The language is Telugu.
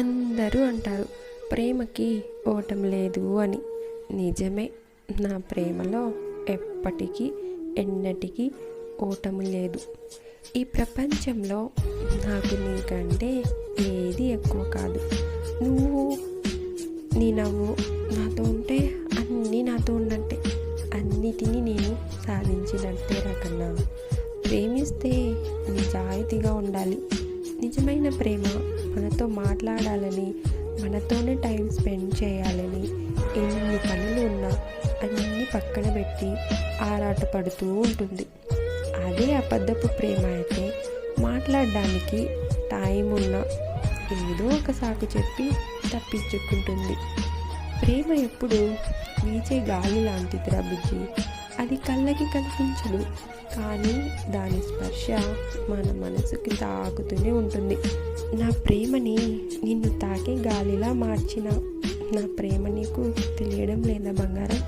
అందరూ అంటారు ప్రేమకి ఓటం లేదు అని. నిజమే నా ప్రేమలో ఎప్పటికీ ఎన్నటికీ ఓటము లేదు. ఈ ప్రపంచంలో నాకు నీకంటే ఏది ఎక్కువ కాదు. నువ్వు నీ నవ్వు నాతో ఉంటే అన్నీ నాతో ఉన్నట్టే. అన్నిటినీ నేను సాధించినట్టే రకన్నా. ప్రేమిస్తే నిజాయితీగా ఉండాలి. నిజమైన ప్రేమ మనతో మాట్లాడాలని మనతోనే టైం స్పెండ్ చేయాలని ఎన్ని పనులు ఉన్నా అన్నీ పక్కన పెట్టి ఆరాటపడుతూ ఉంటుంది. అదే అబద్ధపు ప్రేమ అయితే మాట్లాడడానికి టైం ఉన్నా ఏదో ఒక సాకు చెప్పి తప్పించుకుంటుంది. ప్రేమ ఎప్పుడు వీచే గాలి లాంటిదిరా బుజ్జి. అది కళ్ళకి కనిపించదు కానీ దాని స్పర్శ మన మనసుకి తాకుతూనే ఉంటుంది. నా ప్రేమని నిన్ను తాకే గాలిలా మార్చిన నా ప్రేమ నీకు తెలియడం లేదా బంగారం?